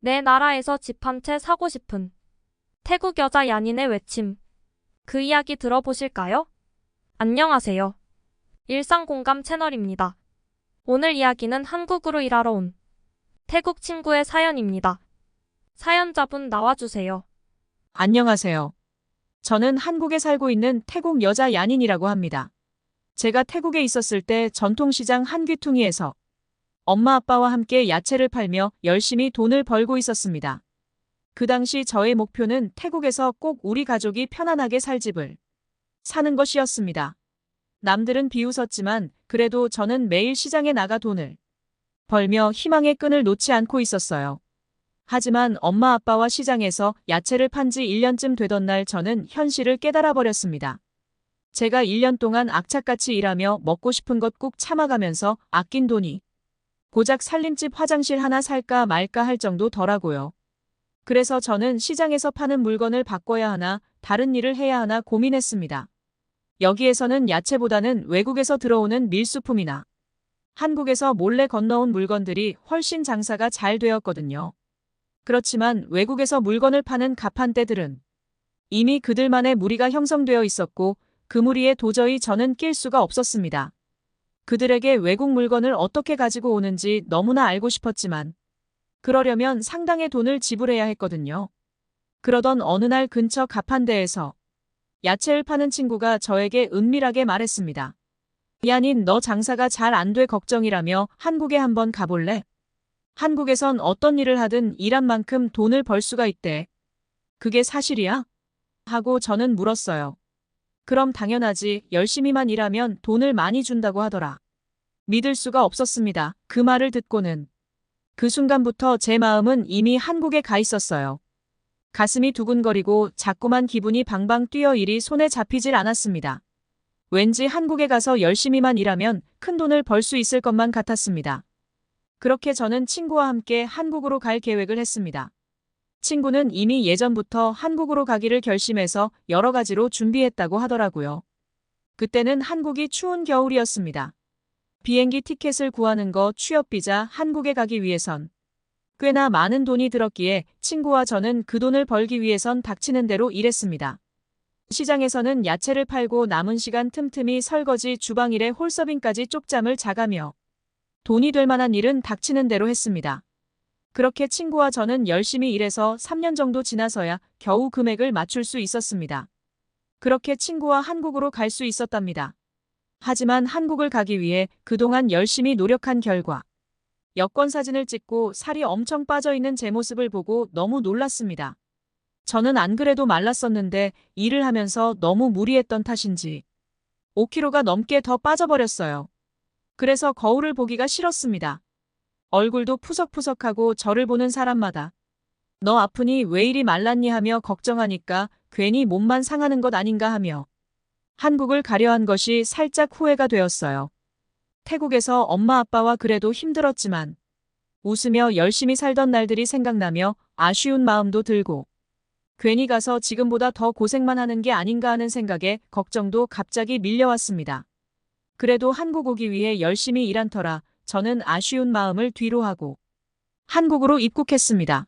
내 나라에서 집 한 채 사고 싶은 태국 여자 야닌의 외침. 그 이야기 들어보실까요? 안녕하세요. 일상 공감 채널입니다. 오늘 이야기는 한국으로 일하러 온 태국 친구의 사연입니다. 사연자분 나와주세요. 안녕하세요. 저는 한국에 살고 있는 태국 여자 야닌이라고 합니다. 제가 태국에 있었을 때 전통시장 한귀퉁이에서 엄마 아빠와 함께 야채를 팔며 열심히 돈을 벌고 있었습니다. 그 당시 저의 목표는 태국에서 꼭 우리 가족이 편안하게 살 집을 사는 것이었습니다. 남들은 비웃었지만 그래도 저는 매일 시장에 나가 돈을 벌며 희망의 끈을 놓지 않고 있었어요. 하지만 엄마 아빠와 시장에서 야채를 판 지 1년쯤 되던 날 저는 현실을 깨달아 버렸습니다. 제가 1년 동안 악착같이 일하며 먹고 싶은 것 꾹 참아가면서 아낀 돈이 고작 살림집 화장실 하나 살까 말까 할 정도더라고요. 그래서 저는 시장에서 파는 물건을 바꿔야 하나 다른 일을 해야 하나 고민했습니다. 여기에서는 야채보다는 외국에서 들어오는 밀수품이나 한국에서 몰래 건너온 물건들이 훨씬 장사가 잘 되었거든요. 그렇지만 외국에서 물건을 파는 가판대들은 이미 그들만의 무리가 형성되어 있었고 그 무리에 도저히 저는 낄 수가 없었습니다. 그들에게 외국 물건을 어떻게 가지고 오는지 너무나 알고 싶었지만 그러려면 상당의 돈을 지불해야 했거든요. 그러던 어느 날 근처 가판대에서 야채를 파는 친구가 저에게 은밀하게 말했습니다. 야닌 너 장사가 잘 안 돼 걱정이라며 한국에 한번 가볼래? 한국에선 어떤 일을 하든 일한 만큼 돈을 벌 수가 있대. 그게 사실이야? 하고 저는 물었어요. 그럼 당연하지. 열심히만 일하면 돈을 많이 준다고 하더라. 믿을 수가 없었습니다. 그 말을 듣고는. 그 순간부터 제 마음은 이미 한국에 가 있었어요. 가슴이 두근거리고 자꾸만 기분이 방방 뛰어 일이 손에 잡히질 않았습니다. 왠지 한국에 가서 열심히만 일하면 큰 돈을 벌 수 있을 것만 같았습니다. 그렇게 저는 친구와 함께 한국으로 갈 계획을 했습니다. 친구는 이미 예전부터 한국으로 가기를 결심해서 여러 가지로 준비했다고 하더라고요. 그때는 한국이 추운 겨울이었습니다. 비행기 티켓을 구하는 거 취업비자 한국에 가기 위해선 꽤나 많은 돈이 들었기에 친구와 저는 그 돈을 벌기 위해선 닥치는 대로 일했습니다. 시장에서는 야채를 팔고 남은 시간 틈틈이 설거지 주방일에 홀서빙까지 쪽잠을 자가며 돈이 될 만한 일은 닥치는 대로 했습니다. 그렇게 친구와 저는 열심히 일해서 3년 정도 지나서야 겨우 금액을 맞출 수 있었습니다. 그렇게 친구와 한국으로 갈 수 있었답니다. 하지만 한국을 가기 위해 그동안 열심히 노력한 결과 여권 사진을 찍고 살이 엄청 빠져 있는 제 모습을 보고 너무 놀랐습니다. 저는 안 그래도 말랐었는데 일을 하면서 너무 무리했던 탓인지 5kg가 넘게 더 빠져버렸어요. 그래서 거울을 보기가 싫었습니다. 얼굴도 푸석푸석하고 저를 보는 사람마다 너 아프니 왜 이리 말랐니 하며 걱정하니까 괜히 몸만 상하는 것 아닌가 하며 한국을 가려 한 것이 살짝 후회가 되었어요. 태국에서 엄마 아빠와 그래도 힘들었지만 웃으며 열심히 살던 날들이 생각나며 아쉬운 마음도 들고 괜히 가서 지금보다 더 고생만 하는 게 아닌가 하는 생각에 걱정도 갑자기 밀려왔습니다. 그래도 한국 오기 위해 열심히 일한 터라 저는 아쉬운 마음을 뒤로 하고 한국으로 입국했습니다.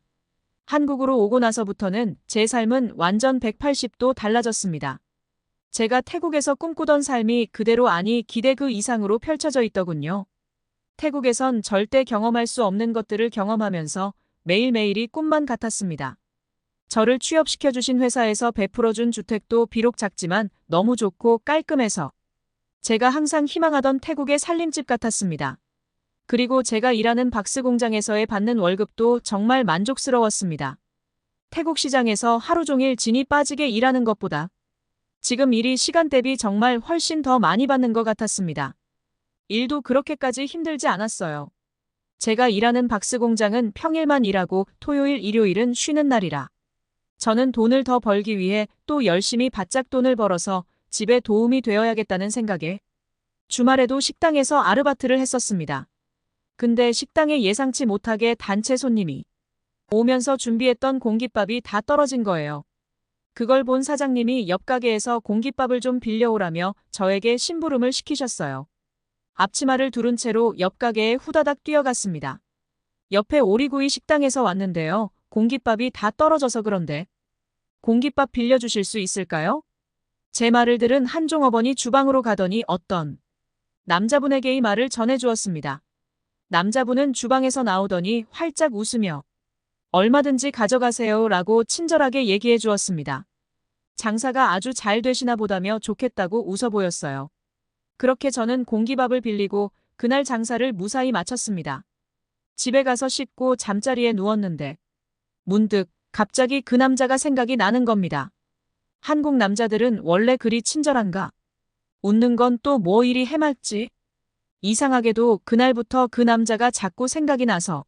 한국으로 오고 나서부터는 제 삶은 완전 180도 달라졌습니다. 제가 태국에서 꿈꾸던 삶이 그대로 아니 기대 그 이상으로 펼쳐져 있더군요. 태국에선 절대 경험할 수 없는 것들을 경험하면서 매일매일이 꿈만 같았습니다. 저를 취업시켜 주신 회사에서 베풀어 준 주택도 비록 작지만 너무 좋고 깔끔해서 제가 항상 희망하던 태국의 살림집 같았습니다. 그리고 제가 일하는 박스 공장에서의 받는 월급도 정말 만족스러웠습니다. 태국 시장에서 하루 종일 진이 빠지게 일하는 것보다 지금 일이 시간 대비 정말 훨씬 더 많이 받는 것 같았습니다. 일도 그렇게까지 힘들지 않았어요. 제가 일하는 박스 공장은 평일만 일하고 토요일, 일요일은 쉬는 날이라. 저는 돈을 더 벌기 위해 또 열심히 바짝 돈을 벌어서 집에 도움이 되어야겠다는 생각에 주말에도 식당에서 아르바트를 했었습니다. 근데 식당에 예상치 못하게 단체 손님이 오면서 준비했던 공깃밥이 다 떨어진 거예요. 그걸 본 사장님이 옆 가게에서 공깃밥을 좀 빌려오라며 저에게 심부름을 시키셨어요. 앞치마를 두른 채로 옆 가게에 후다닥 뛰어갔습니다. 옆에 오리구이 식당에서 왔는데요. 공깃밥이 다 떨어져서 그런데. 공깃밥 빌려주실 수 있을까요? 제 말을 들은 한 종업원이 주방으로 가더니 어떤 남자분에게 이 말을 전해주었습니다. 남자분은 주방에서 나오더니 활짝 웃으며 얼마든지 가져가세요 라고 친절하게 얘기해 주었습니다. 장사가 아주 잘 되시나 보다며 좋겠다고 웃어 보였어요. 그렇게 저는 공기밥을 빌리고 그날 장사를 무사히 마쳤습니다. 집에 가서 씻고 잠자리에 누웠는데 문득 갑자기 그 남자가 생각이 나는 겁니다. 한국 남자들은 원래 그리 친절한가? 웃는 건 또 뭐 이리 해맑지? 이상하게도 그날부터 그 남자가 자꾸 생각이 나서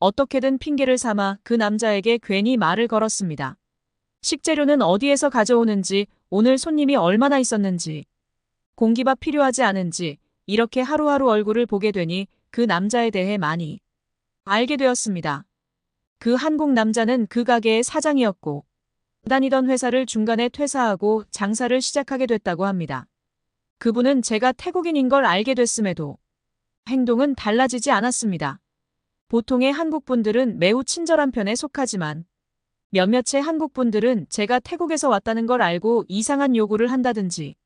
어떻게든 핑계를 삼아 그 남자에게 괜히 말을 걸었습니다. 식재료는 어디에서 가져오는지, 오늘 손님이 얼마나 있었는지, 공기밥 필요하지 않은지, 이렇게 하루하루 얼굴을 보게 되니 그 남자에 대해 많이 알게 되었습니다. 그 한국 남자는 그 가게의 사장이었고, 다니던 회사를 중간에 퇴사하고 장사를 시작하게 됐다고 합니다. 그분은 제가 태국인인 걸 알게 됐음에도 행동은 달라지지 않았습니다. 보통의 한국 분들은 매우 친절한 편에 속하지만 몇몇의 한국 분들은 제가 태국에서 왔다는 걸 알고 이상한 요구를 한다든지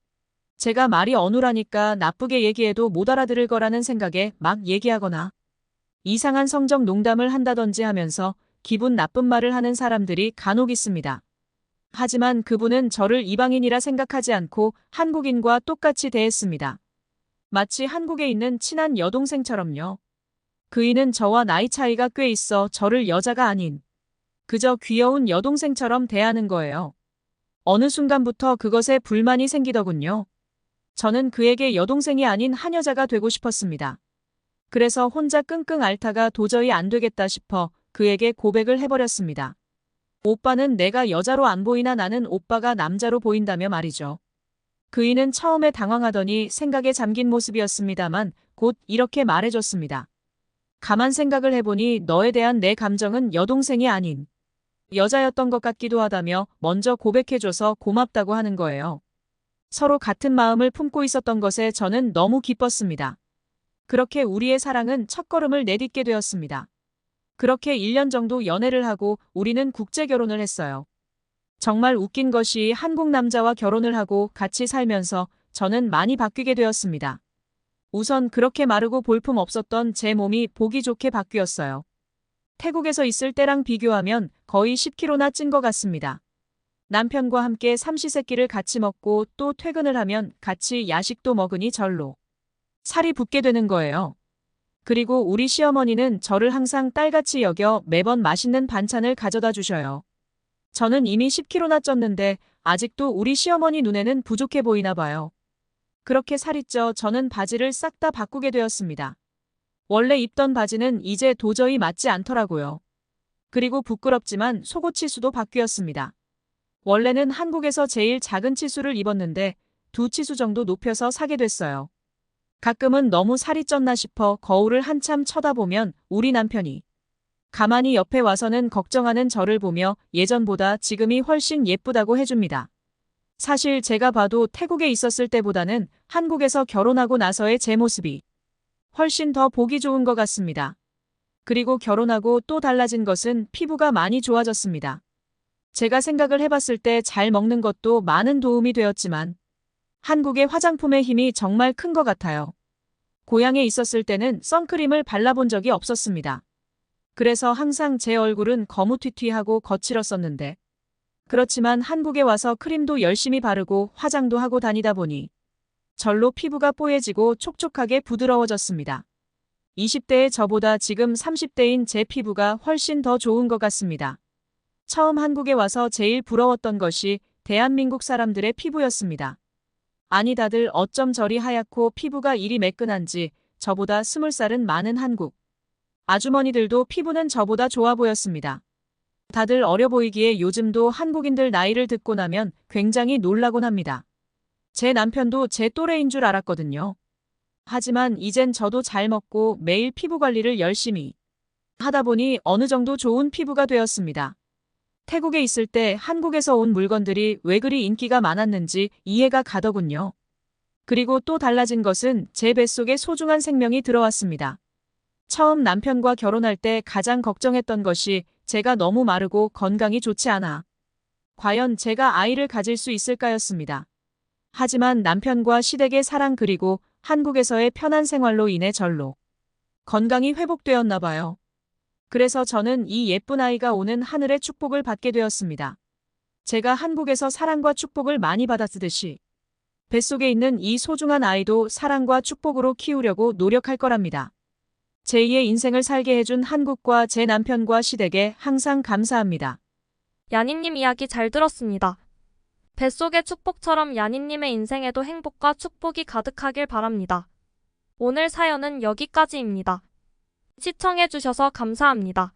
제가 말이 어눌하니까 나쁘게 얘기해도 못 알아들을 거라는 생각에 막 얘기하거나 이상한 성적 농담을 한다든지 하면서 기분 나쁜 말을 하는 사람들이 간혹 있습니다. 하지만 그분은 저를 이방인이라 생각하지 않고 한국인과 똑같이 대했습니다. 마치 한국에 있는 친한 여동생처럼요. 그이는 저와 나이 차이가 꽤 있어 저를 여자가 아닌 그저 귀여운 여동생처럼 대하는 거예요. 어느 순간부터 그것에 불만이 생기더군요. 저는 그에게 여동생이 아닌 한 여자가 되고 싶었습니다. 그래서 혼자 끙끙 앓다가 도저히 안 되겠다 싶어 그에게 고백을 해버렸습니다. 오빠는 내가 여자로 안 보이나 나는 오빠가 남자로 보인다며 말이죠. 그이는 처음에 당황하더니 생각에 잠긴 모습이었습니다만 곧 이렇게 말해줬습니다. 가만 생각을 해보니 너에 대한 내 감정은 여동생이 아닌 여자였던 것 같기도 하다며 먼저 고백해줘서 고맙다고 하는 거예요. 서로 같은 마음을 품고 있었던 것에 저는 너무 기뻤습니다. 그렇게 우리의 사랑은 첫걸음을 내딛게 되었습니다. 그렇게 1년 정도 연애를 하고 우리는 국제 결혼을 했어요. 정말 웃긴 것이 한국 남자와 결혼을 하고 같이 살면서 저는 많이 바뀌게 되었습니다. 우선 그렇게 마르고 볼품 없었던 제 몸이 보기 좋게 바뀌었어요. 태국에서 있을 때랑 비교하면 거의 10kg나 찐 것 같습니다. 남편과 함께 삼시세끼를 같이 먹고 또 퇴근을 하면 같이 야식도 먹으니 절로 살이 붙게 되는 거예요. 그리고 우리 시어머니는 저를 항상 딸같이 여겨 매번 맛있는 반찬을 가져다 주셔요. 저는 이미 10kg나 쪘는데 아직도 우리 시어머니 눈에는 부족해 보이나 봐요. 그렇게 살이 쪄 저는 바지를 싹 다 바꾸게 되었습니다. 원래 입던 바지는 이제 도저히 맞지 않더라고요. 그리고 부끄럽지만 속옷 치수도 바뀌었습니다. 원래는 한국에서 제일 작은 치수를 입었는데 두 치수 정도 높여서 사게 됐어요. 가끔은 너무 살이 쪘나 싶어 거울을 한참 쳐다보면 우리 남편이 가만히 옆에 와서는 걱정하는 저를 보며 예전보다 지금이 훨씬 예쁘다고 해줍니다. 사실 제가 봐도 태국에 있었을 때보다는 한국에서 결혼하고 나서의 제 모습이 훨씬 더 보기 좋은 것 같습니다. 그리고 결혼하고 또 달라진 것은 피부가 많이 좋아졌습니다. 제가 생각을 해봤을 때 잘 먹는 것도 많은 도움이 되었지만 한국의 화장품의 힘이 정말 큰 것 같아요. 고향에 있었을 때는 선크림을 발라본 적이 없었습니다. 그래서 항상 제 얼굴은 거무튀튀하고 거칠었었는데 그렇지만 한국에 와서 크림도 열심히 바르고 화장도 하고 다니다 보니 절로 피부가 뽀얘지고 촉촉하게 부드러워졌습니다. 20대의 저보다 지금 30대인 제 피부가 훨씬 더 좋은 것 같습니다. 처음 한국에 와서 제일 부러웠던 것이 대한민국 사람들의 피부였습니다. 아니 다들 어쩜 저리 하얗고 피부가 이리 매끈한지 저보다 스물 살은 많은 한국. 아주머니들도 피부는 저보다 좋아 보였습니다. 다들 어려 보이기에 요즘도 한국인들 나이를 듣고 나면 굉장히 놀라곤 합니다. 제 남편도 제 또래인 줄 알았거든요. 하지만 이젠 저도 잘 먹고 매일 피부 관리를 열심히 하다 보니 어느 정도 좋은 피부가 되었습니다. 태국에 있을 때 한국에서 온 물건들이 왜 그리 인기가 많았는지 이해가 가더군요. 그리고 또 달라진 것은 제 뱃속에 소중한 생명이 들어왔습니다. 처음 남편과 결혼할 때 가장 걱정했던 것이 제가 너무 마르고 건강이 좋지 않아. 과연 제가 아이를 가질 수 있을까였습니다. 하지만 남편과 시댁의 사랑 그리고 한국에서의 편한 생활로 인해 절로 건강이 회복되었나 봐요. 그래서 저는 이 예쁜 아이가 오는 하늘의 축복을 받게 되었습니다. 제가 한국에서 사랑과 축복을 많이 받았듯이 뱃속에 있는 이 소중한 아이도 사랑과 축복으로 키우려고 노력할 거랍니다. 제2의 인생을 살게 해준 한국과 제 남편과 시댁에 항상 감사합니다. 야니님 이야기 잘 들었습니다. 뱃속의 축복처럼 야니님의 인생에도 행복과 축복이 가득하길 바랍니다. 오늘 사연은 여기까지입니다. 시청해주셔서 감사합니다.